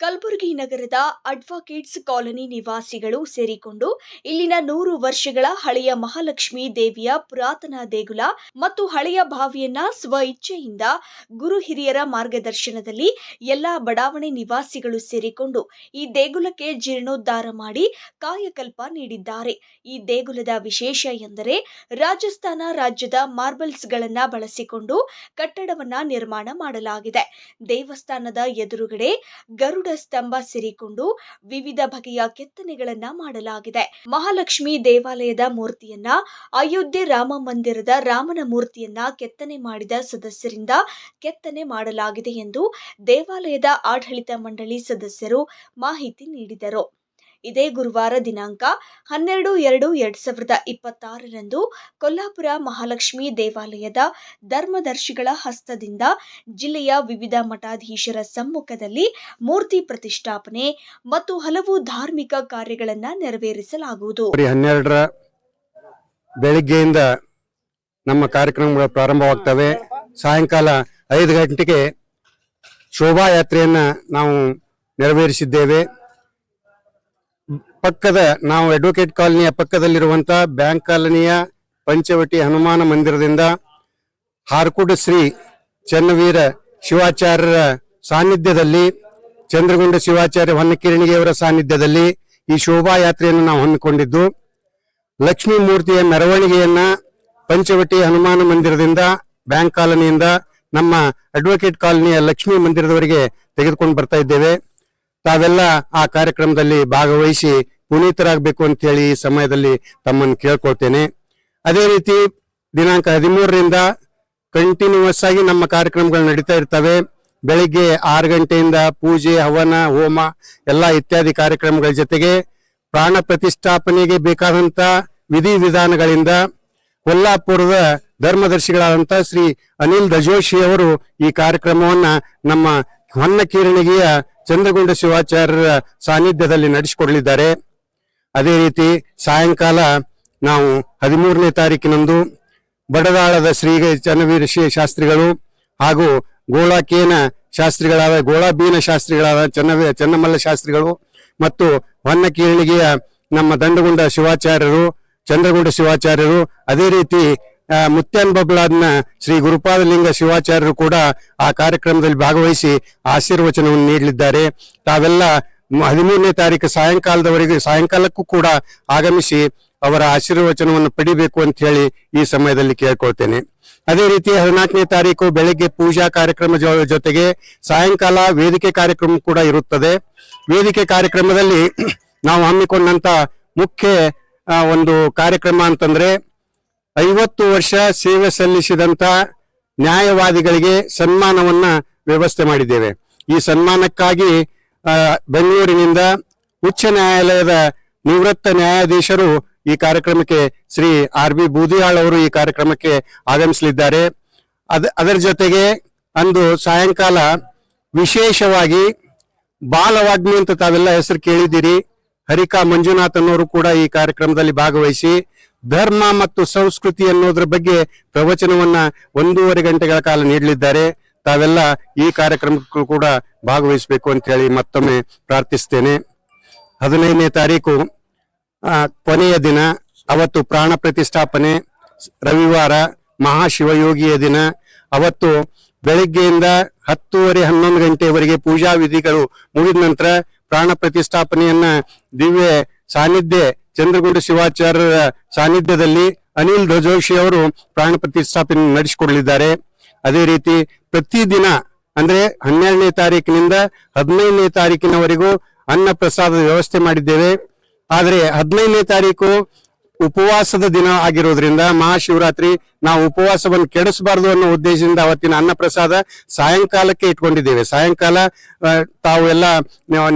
ಕಲಬುರಗಿ ನಗರದ advocates colony ನಿವಾಸಿಗಳು ಸೇರಿಕೊಂಡು ಇಲ್ಲಿನ ನೂರು ವರ್ಷಗಳ ಹಳೆಯ ಮಹಾಲಕ್ಷ್ಮಿ ದೇವಿಯ ಪುರಾತನ ದೇಗುಲ ಮತ್ತು ಹಳೆಯ ಬಾವಿಯನ್ನ ಸ್ವ ಇಚ್ಛೆಯಿಂದ ಗುರು ಹಿರಿಯರ ಮಾರ್ಗದರ್ಶನದಲ್ಲಿ ಎಲ್ಲಾ ಬಡಾವಣೆ ನಿವಾಸಿಗಳು ಸೇರಿಕೊಂಡು ಈ ದೇಗುಲಕ್ಕೆ ಜೀರ್ಣೋದ್ಧಾರ ಮಾಡಿ ಕಾಯಕಲ್ಪ ನೀಡಿದ್ದಾರೆ. ಈ ದೇಗುಲದ ವಿಶೇಷ ಎಂದರೆ ರಾಜಸ್ಥಾನ ರಾಜ್ಯದ ಮಾರ್ಬಲ್ಸ್ಗಳನ್ನ ಬಳಸಿಕೊಂಡು ಕಟ್ಟಡವನ್ನ ನಿರ್ಮಾಣ ಮಾಡಲಾಗಿದೆ. ದೇವಸ್ಥಾನದ ಎದುರುಗಡೆ ಗರುಡ ಸ್ತಂಭ ಸೇರಿಕೊಂಡು ವಿವಿಧ ಬಗೆಯ ಕೆತ್ತನೆಗಳನ್ನ ಮಾಡಲಾಗಿದೆ. ಮಹಾಲಕ್ಷ್ಮಿ ದೇವಾಲಯದ ಮೂರ್ತಿಯನ್ನ, ಅಯೋಧ್ಯೆ ರಾಮ ಮಂದಿರದ ರಾಮನ ಮೂರ್ತಿಯನ್ನ ಕೆತ್ತನೆ ಮಾಡಿದ ಸದಸ್ಯರಿಂದ ಕೆತ್ತನೆ ಮಾಡಲಾಗಿದೆ ಎಂದು ದೇವಾಲಯದ ಆಡಳಿತ ಮಂಡಳಿ ಸದಸ್ಯರು ಮಾಹಿತಿ ನೀಡಿದರು. ಇದೇ ಗುರುವಾರ ದಿನಾಂಕ ಹನ್ನೆರಡು, ಎರಡು ಎರಡು ಸಾವಿರದ ಇಪ್ಪತ್ತಾರರಂದು ಕೊಲ್ಲಾಪುರ ಮಹಾಲಕ್ಷ್ಮಿ ದೇವಾಲಯದ ಧರ್ಮದರ್ಶಿಗಳ ಹಸ್ತದಿಂದ ಜಿಲ್ಲೆಯ ವಿವಿಧ ಮಠಾಧೀಶರ ಸಮ್ಮುಖದಲ್ಲಿ ಮೂರ್ತಿ ಪ್ರತಿಷ್ಠಾಪನೆ ಮತ್ತು ಹಲವು ಧಾರ್ಮಿಕ ಕಾರ್ಯಗಳನ್ನು ನೆರವೇರಿಸಲಾಗುವುದು. ಹನ್ನೆರಡರ ಬೆಳಿಗ್ಗೆಯಿಂದ ನಮ್ಮ ಕಾರ್ಯಕ್ರಮಗಳು ಪ್ರಾರಂಭವಾಗ್ತವೆ. ಸಾಯಂಕಾಲ ಐದು ಗಂಟೆಗೆ ಶೋಭಾಯಾತ್ರೆಯನ್ನ ನಾವು ನೆರವೇರಿಸಿದ್ದೇವೆ. ಪಕ್ಕದ ನಾವು ಅಡ್ವೊಕೇಟ್ ಕಾಲನಿಯ ಪಕ್ಕದಲ್ಲಿರುವಂತಹ ಬ್ಯಾಂಕ್ ಕಾಲನಿಯ ಪಂಚವಟಿ ಹನುಮಾನ ಮಂದಿರದಿಂದ ಹಾರ್ಕುಡ್ ಶ್ರೀ ಚನ್ನವೀರ ಶಿವಾಚಾರ್ಯರ ಸಾನ್ನಿಧ್ಯದಲ್ಲಿ, ಚಂದ್ರಗುಂಡ ಶಿವಾಚಾರ್ಯ ಹೊನ್ನಕಿರಣಿಗೆಯವರ ಸಾನ್ನಿಧ್ಯದಲ್ಲಿ ಈ ಶೋಭಾಯಾತ್ರೆಯನ್ನು ನಾವು ಹಮ್ಮಿಕೊಂಡಿದ್ದು, ಲಕ್ಷ್ಮೀ ಮೂರ್ತಿಯ ಮೆರವಣಿಗೆಯನ್ನ ಪಂಚವಟಿ ಹನುಮಾನ ಮಂದಿರದಿಂದ ಬ್ಯಾಂಕ್ ಕಾಲನಿಯಿಂದ ನಮ್ಮ ಅಡ್ವೊಕೇಟ್ ಕಾಲನಿಯ ಲಕ್ಷ್ಮೀ ಮಂದಿರದವರೆಗೆ ತೆಗೆದುಕೊಂಡು ಬರ್ತಾ ಇದ್ದೇವೆ. ತಾವೆಲ್ಲ ಆ ಕಾರ್ಯಕ್ರಮದಲ್ಲಿ ಭಾಗವಹಿಸಿ ಪುನೀತರಾಗಬೇಕು ಅಂತ ಹೇಳಿ ಈ ಸಮಯದಲ್ಲಿ ತಮ್ಮನ್ನು ಕೇಳ್ಕೊಳ್ತೇನೆ. ಅದೇ ರೀತಿ ದಿನಾಂಕ ಹದಿಮೂರರಿಂದ ಕಂಟಿನ್ಯೂಸ್ ಆಗಿ ನಮ್ಮ ಕಾರ್ಯಕ್ರಮಗಳು ನಡೀತಾ ಇರ್ತವೆ. ಬೆಳಿಗ್ಗೆ ಆರು ಗಂಟೆಯಿಂದ ಪೂಜೆ, ಹವನ, ಹೋಮ ಎಲ್ಲ ಇತ್ಯಾದಿ ಕಾರ್ಯಕ್ರಮಗಳ ಜೊತೆಗೆ ಪ್ರಾಣ ಪ್ರತಿಷ್ಠಾಪನೆಗೆ ಬೇಕಾದಂತ ವಿಧಿ ವಿಧಾನಗಳಿಂದ ಕೊಲ್ಲಾಪುರದ ಧರ್ಮದರ್ಶಿಗಳಾದಂತ ಶ್ರೀ ಅನಿಲ್ ದಜೋಶಿ ಅವರು ಈ ಕಾರ್ಯಕ್ರಮವನ್ನ ನಮ್ಮ ಹೊನ್ನಕೀರಣಿಗೆಯ ಚಂದ್ರಗುಂಡ ಶಿವಾಚಾರ್ಯರ ಸಾನ್ನಿಧ್ಯದಲ್ಲಿ ನಡೆಸಿಕೊಡಲಿದ್ದಾರೆ. ಅದೇ ರೀತಿ ಸಾಯಂಕಾಲ ನಾವು ಹದಿಮೂರನೇ ತಾರೀಕಿನಂದು ಬಡದಾಳದ ಶ್ರೀ ಚನ್ನವೀರ ಶ್ರೀ ಶಾಸ್ತ್ರಿಗಳು ಹಾಗೂ ಗೋಳಾಕೇನ ಶಾಸ್ತ್ರಿಗಳಾದ ಗೋಳಾಬೀನ ಶಾಸ್ತ್ರಿಗಳಾದ ಚನ್ನವೀ ಚನ್ನಮಲ್ಲ ಶಾಸ್ತ್ರಿಗಳು ಮತ್ತು ಹೊನ್ನಕೀರ್ಣಿಗೆಯ ನಮ್ಮ ದಂಡಗುಂಡ ಶಿವಾಚಾರ್ಯರು, ಚಂದ್ರಗುಂಡ ಶಿವಾಚಾರ್ಯರು ಅದೇ ರೀತಿ ಮುತ್ಯಾನ್ ಬಬ್ಲಾದ್ನ ಶ್ರೀ ಗುರುಪಾದಲಿಂಗ ಶಿವಾಚಾರ್ಯರು ಕೂಡ ಆ ಕಾರ್ಯಕ್ರಮದಲ್ಲಿ ಭಾಗವಹಿಸಿ ಆಶೀರ್ವಚನವನ್ನು ನೀಡಲಿದ್ದಾರೆ. ತಾವೆಲ್ಲ ಹದಿಮೂರನೇ ತಾರೀಕು ಸಾಯಂಕಾಲದವರೆಗೆ, ಸಾಯಂಕಾಲಕ್ಕೂ ಕೂಡ ಆಗಮಿಸಿ ಅವರ ಆಶೀರ್ವಚನವನ್ನು ಪಡಿಬೇಕು ಅಂತ ಹೇಳಿ ಈ ಸಮಯದಲ್ಲಿ ಕೇಳ್ಕೊಳ್ತೇನೆ. ಅದೇ ರೀತಿ ಹದಿನಾಲ್ಕನೇ ತಾರೀಕು ಬೆಳಗ್ಗೆ ಪೂಜಾ ಕಾರ್ಯಕ್ರಮ ಜೊತೆಗೆ ಸಾಯಂಕಾಲ ವೇದಿಕೆ ಕಾರ್ಯಕ್ರಮ ಕೂಡ ಇರುತ್ತದೆ. ವೇದಿಕೆ ಕಾರ್ಯಕ್ರಮದಲ್ಲಿ ನಾವು ಹಮ್ಮಿಕೊಂಡಂತ ಮುಖ್ಯ ಒಂದು ಕಾರ್ಯಕ್ರಮ ಅಂತಂದ್ರೆ ಐವತ್ತು ವರ್ಷ ಸೇವೆ ಸಲ್ಲಿಸಿದಂತ ನ್ಯಾಯವಾದಿಗಳಿಗೆ ಸನ್ಮಾನವನ್ನ ವ್ಯವಸ್ಥೆ ಮಾಡಿದ್ದೇವೆ. ಈ ಸನ್ಮಾನಕ್ಕಾಗಿ ಬೆಂಗಳೂರಿನಿಂದ ಉಚ್ಚ ನ್ಯಾಯಾಲಯದ ನಿವೃತ್ತ ನ್ಯಾಯಾಧೀಶರು ಈ ಕಾರ್ಯಕ್ರಮಕ್ಕೆ ಶ್ರೀ ಆರ್ ಬಿ ಬೂದಿಯಾಳ್ ಅವರು ಈ ಕಾರ್ಯಕ್ರಮಕ್ಕೆ ಆಗಮಿಸಲಿದ್ದಾರೆ. ಅದ, ಅದರ ಜೊತೆಗೆ ಅಂದು ಸಾಯಂಕಾಲ ವಿಶೇಷವಾಗಿ ಬಾಲವಾಗ್ನಿ ಅಂತ ತಾವೆಲ್ಲ ಹೆಸರು ಕೇಳಿದ್ದೀರಿ. ಹರಿಕಾ ಮಂಜುನಾಥ್ ಅನ್ನೋರು ಕೂಡ ಈ ಕಾರ್ಯಕ್ರಮದಲ್ಲಿ ಭಾಗವಹಿಸಿ ಧರ್ಮ ಮತ್ತು ಸಂಸ್ಕೃತಿ ಅನ್ನೋದ್ರ ಬಗ್ಗೆ ಪ್ರವಚನವನ್ನ ಒಂದೂವರೆ ಗಂಟೆಗಳ ಕಾಲ ನೀಡಲಿದ್ದಾರೆ. ತಾವೆಲ್ಲ ಈ ಕಾರ್ಯಕ್ರಮಕ್ಕೂ ಕೂಡ ಭಾಗವಹಿಸಬೇಕು ಅಂತ ಹೇಳಿ ಮತ್ತೊಮ್ಮೆ ಪ್ರಾರ್ಥಿಸ್ತೇನೆ. ಹದಿನೈದನೇ ತಾರೀಕು ಕೊನೆಯ ದಿನ, ಅವತ್ತು ಪ್ರಾಣ ಪ್ರತಿಷ್ಠಾಪನೆ, ರವಿವಾರ, ಮಹಾಶಿವಯೋಗಿಯ ದಿನ. ಅವತ್ತು ಬೆಳಿಗ್ಗೆಯಿಂದ ಹತ್ತೂವರೆ ಹನ್ನೊಂದು ಗಂಟೆವರೆಗೆ ಪೂಜಾ ವಿಧಿಗಳು ಮುಗಿದ ನಂತರ ಪ್ರಾಣ ಪ್ರತಿಷ್ಠಾಪನೆಯನ್ನ ದಿವ್ಯ ಸಾನ್ನಿಧ್ಯ ಚಂದ್ರಗುಂಡ ಶಿವಾಚಾರ್ಯರ ಸಾನ್ನಿಧ್ಯದಲ್ಲಿ ಅನಿಲ್ ಧ್ವಜೋಶಿ ಅವರು ಪ್ರಾಣ ಪ್ರತಿಷ್ಠಾಪನೆ ನಡೆಸಿಕೊಡಲಿದ್ದಾರೆ. ಅದೇ ರೀತಿ ಪ್ರತಿದಿನ ಅಂದ್ರೆ ಹನ್ನೆರಡನೇ ತಾರೀಕಿನಿಂದ ಹದಿನೈದನೇ ತಾರೀಕಿನವರೆಗೂ ಅನ್ನ ಪ್ರಸಾದದ ವ್ಯವಸ್ಥೆ ಮಾಡಿದ್ದೇವೆ. ಆದರೆ ಹದಿನೈದನೇ ತಾರೀಕು ಉಪವಾಸದ ದಿನ ಆಗಿರೋದ್ರಿಂದ ಮಹಾಶಿವರಾತ್ರಿ ನಾವು ಉಪವಾಸವನ್ನು ಕೆಡಿಸಬಾರದು ಅನ್ನೋ ಉದ್ದೇಶದಿಂದ ಅವತ್ತಿನ ಅನ್ನ ಪ್ರಸಾದ ಸಾಯಂಕಾಲಕ್ಕೆ ಇಟ್ಕೊಂಡಿದ್ದೇವೆ. ಸಾಯಂಕಾಲ ತಾವು ಎಲ್ಲ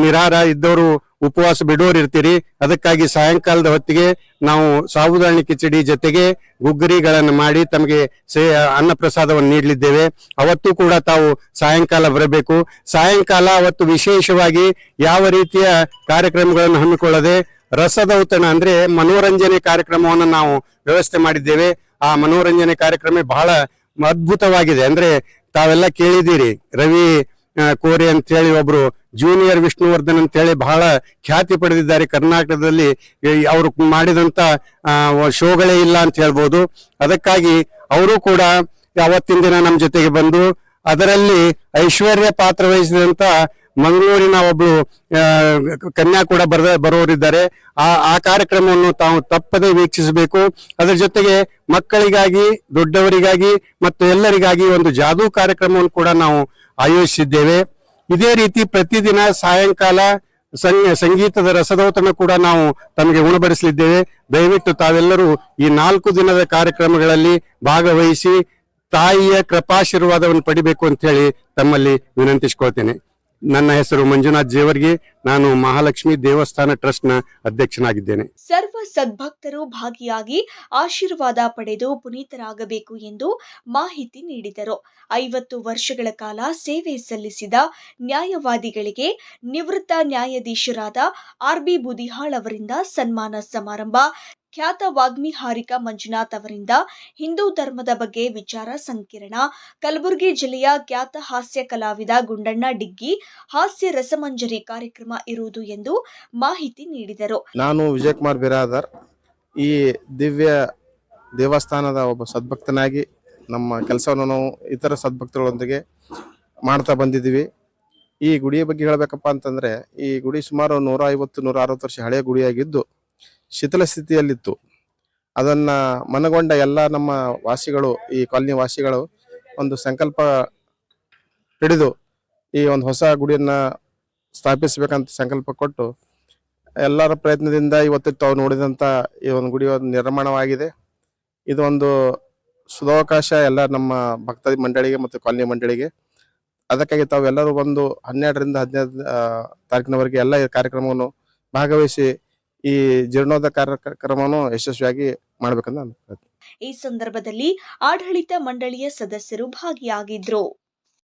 ನಿರಾರ ಇದ್ದವರು ಉಪವಾಸ ಬಿಡೋರು ಇರ್ತೀರಿ ಅದಕ್ಕಾಗಿ ಸಾಯಂಕಾಲದ ಹೊತ್ತಿಗೆ ನಾವು ಸಾಬುದಾಣಿ ಕಿಚಡಿ ಜೊತೆಗೆ ಗುಗ್ಗರಿಗಳನ್ನು ಮಾಡಿ ತಮಗೆ ಸೇ ಅನ್ನ ಪ್ರಸಾದವನ್ನು ನೀಡಲಿದ್ದೇವೆ. ಅವತ್ತು ಕೂಡ ತಾವು ಸಾಯಂಕಾಲ ಬರಬೇಕು. ಸಾಯಂಕಾಲ ಅವತ್ತು ವಿಶೇಷವಾಗಿ ಯಾವ ರೀತಿಯ ಕಾರ್ಯಕ್ರಮಗಳನ್ನು ಹಮ್ಮಿಕೊಳ್ಳದೆ ರಸದೌತಣ ಅಂದ್ರೆ ಮನೋರಂಜನೆ ಕಾರ್ಯಕ್ರಮವನ್ನು ನಾವು ವ್ಯವಸ್ಥೆ ಮಾಡಿದ್ದೇವೆ. ಆ ಮನೋರಂಜನೆ ಕಾರ್ಯಕ್ರಮ ಬಹಳ ಅದ್ಭುತವಾಗಿದೆ. ಅಂದ್ರೆ ತಾವೆಲ್ಲ ಕೇಳಿದ್ದೀರಿ. ರವಿ ಕೋರೆ ಅಂತ ಹೇಳಿ ಒಬ್ರು ಜೂನಿಯರ್ ವಿಷ್ಣುವರ್ಧನ್ ಅಂತ ಹೇಳಿ ಬಹಳ ಖ್ಯಾತಿ ಪಡೆದಿದ್ದಾರೆ ಕರ್ನಾಟಕದಲ್ಲಿ. ಅವರು ಮಾಡಿದಂತ ಶೋಗಳೇ ಇಲ್ಲ ಅಂತ ಹೇಳ್ಬೋದು. ಅದಕ್ಕಾಗಿ ಅವರು ಕೂಡ ಅವತ್ತಿನ ದಿನ ನಮ್ಮ ಜೊತೆಗೆ ಬಂದು ಅದರಲ್ಲಿ ಐಶ್ವರ್ಯ ಪಾತ್ರ ವಹಿಸಿದಂತ ಮಂಗಳೂರಿನ ಒಬ್ಳು ಕನ್ಯಾ ಕೂಡ ಬರದ, ಬರೋರಿದ್ದಾರೆ. ಆ ಆ ಕಾರ್ಯಕ್ರಮವನ್ನು ತಾವು ತಪ್ಪದೆ ವೀಕ್ಷಿಸಬೇಕು. ಅದರ ಜೊತೆಗೆ ಮಕ್ಕಳಿಗಾಗಿ, ದೊಡ್ಡವರಿಗಾಗಿ ಮತ್ತು ಎಲ್ಲರಿಗಾಗಿ ಒಂದು ಜಾದೂ ಕಾರ್ಯಕ್ರಮವನ್ನು ಕೂಡ ನಾವು ಆಯೋಜಿಸಿದ್ದೇವೆ. ಇದೇ ರೀತಿ ಪ್ರತಿದಿನ ಸಾಯಂಕಾಲ ಸಂಗ- ಸಂಗೀತದ ರಸದೌತನ ಕೂಡ ನಾವು ತಮಗೆ ಉಣಬಡಿಸಲಿದ್ದೇವೆ. ದಯವಿಟ್ಟು ತಾವೆಲ್ಲರೂ ಈ ನಾಲ್ಕು ದಿನದ ಕಾರ್ಯಕ್ರಮಗಳಲ್ಲಿ ಭಾಗವಹಿಸಿ ತಾಯಿಯ ಕೃಪಾಶೀರ್ವಾದವನ್ನು ಪಡಿಬೇಕು ಅಂತ ಹೇಳಿ ತಮ್ಮಲ್ಲಿ ವಿನಂತಿಸಿಕೊಳ್ತೇನೆ. ನನ್ನ ಹೆಸರು ಮಂಜುನಾಥ್ ಜೇವರ್ಗಿ. ನಾನು ಮಹಾಲಕ್ಷ್ಮಿ ದೇವಸ್ಥಾನ ಟ್ರಸ್ಟ್ನ ಅಧ್ಯಕ್ಷನಾಗಿದ್ದೇನೆ. ಸರ್ವ ಸದ್ಭಕ್ತರು ಭಾಗಿಯಾಗಿ ಆಶೀರ್ವಾದ ಪಡೆದು ಪುನೀತರಾಗಬೇಕು ಎಂದು ಮಾಹಿತಿ ನೀಡಿದರು. ಐವತ್ತು ವರ್ಷಗಳ ಕಾಲ ಸೇವೆ ಸಲ್ಲಿಸಿದ ನ್ಯಾಯವಾದಿಗಳಿಗೆ ನಿವೃತ್ತ ನ್ಯಾಯಾಧೀಶರಾದ ಆರ್ಬಿ ಬುದಿಹಾಳ್ ಅವರಿಂದ ಸನ್ಮಾನ ಸಮಾರಂಭ, ಖ್ಯಾತ ವಾಗ್ಮಿ ಹಾರಿಕಾ ಮಂಜುನಾಥ್ ಅವರಿಂದ ಹಿಂದೂ ಧರ್ಮದ ಬಗ್ಗೆ ವಿಚಾರ ಸಂಕಿರಣ, ಕಲಬುರಗಿ ಜಿಲ್ಲೆಯ ಖ್ಯಾತ ಹಾಸ್ಯ ಕಲಾವಿದ ಗುಂಡಣ್ಣ ಡಿಗ್ಗಿ, ಹಾಸ್ಯ ರಸಮಂಜರಿ ಕಾರ್ಯಕ್ರಮ ಇರುವುದು ಎಂದು ಮಾಹಿತಿ ನೀಡಿದರು. ನಾನು ವಿಜಯಕುಮಾರ್ ಬಿರಾದರ್. ಈ ದಿವ್ಯ ದೇವಸ್ಥಾನದ ಒಬ್ಬ ಸದ್ಭಕ್ತನಾಗಿ ನಮ್ಮ ಕೆಲಸವನ್ನು ನಾವು ಇತರ ಸದ್ಭಕ್ತರೊಂದಿಗೆ ಮಾಡ್ತಾ ಬಂದಿದ್ದೀವಿ. ಈ ಗುಡಿಯ ಬಗ್ಗೆ ಹೇಳಬೇಕಪ್ಪ ಅಂತಂದರೆ, ಈ ಗುಡಿ ಸುಮಾರು ನೂರ ಐವತ್ತು ನೂರ ಅರವತ್ತು ವರ್ಷ ಹಳೆಯ ಗುಡಿಯಾಗಿದ್ದು, ಶಿಥಿಲ ಸ್ಥಿತಿಯಲ್ಲಿತ್ತು. ಅದನ್ನು ಮನಗೊಂಡ ಎಲ್ಲ ನಮ್ಮ ವಾಸಿಗಳು, ಈ ಕಾಲನಿ ವಾಸಿಗಳು ಒಂದು ಸಂಕಲ್ಪ ಹಿಡಿದು ಈ ಒಂದು ಹೊಸ ಗುಡಿಯನ್ನ ಸ್ಥಾಪಿಸಬೇಕಂತ ಸಂಕಲ್ಪ ಕೊಟ್ಟು ಎಲ್ಲರ ಪ್ರಯತ್ನದಿಂದ ಇವತ್ತು ತಾವು ನೋಡಿದಂಥ ಈ ಒಂದು ಗುಡಿ ಒಂದು ನಿರ್ಮಾಣವಾಗಿದೆ. ಇದೊಂದು ಸುಧಾವಕಾಶ ಎಲ್ಲ ನಮ್ಮ ಭಕ್ತಾದಿ ಮಂಡಳಿಗೆ ಮತ್ತು ಕಾಲನಿ ಮಂಡಳಿಗೆ. ಅದಕ್ಕಾಗಿ ತಾವು ಎಲ್ಲರೂ ಬಂದು ಹನ್ನೆರಡರಿಂದ ಹದಿನೈದು ತಾರೀಕಿನವರೆಗೆ ಎಲ್ಲ ಕಾರ್ಯಕ್ರಮವನ್ನು ಭಾಗವಹಿಸಿ ಈ ಜೀರ್ಣೋದ ಕಾರ್ಯಕ್ರಮವನ್ನು ಯಶಸ್ವಿಯಾಗಿ ಮಾಡ್ಬೇಕಂತ ಈ ಸಂದರ್ಭದಲ್ಲಿ ಆಡಳಿತ ಮಂಡಳಿಯ ಸದಸ್ಯರು ಭಾಗಿಯಾಗಿದ್ರು.